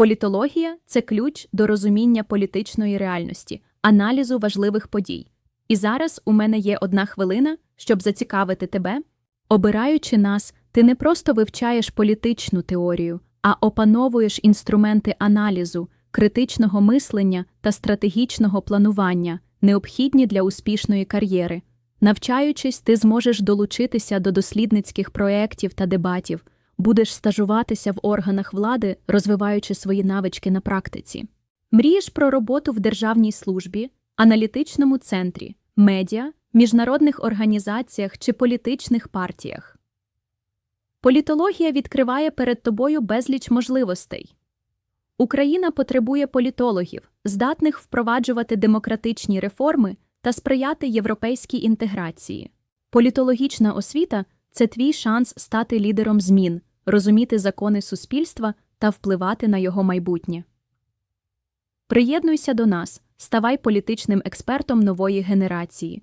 Політологія це ключ до розуміння політичної реальності, аналізу важливих подій. І зараз у мене є одна хвилина, щоб зацікавити тебе. Обираючи нас, ти не просто вивчаєш політичну теорію, а опановуєш інструменти аналізу, критичного мислення та стратегічного планування, необхідні для успішної кар'єри. Навчаючись, ти зможеш долучитися до дослідницьких проєктів та дебатів, будеш стажуватися в органах влади, розвиваючи свої навички на практиці. Мрієш про роботу в державній службі, аналітичному центрі, медіа, міжнародних організаціях чи політичних партіях. Політологія відкриває перед тобою безліч можливостей. Україна потребує політологів, здатних впроваджувати демократичні реформи та сприяти європейській інтеграції. Політологічна освіта це твій шанс стати лідером змін, розуміти закони суспільства та впливати на його майбутнє. Приєднуйся до нас, ставай політичним експертом нової генерації.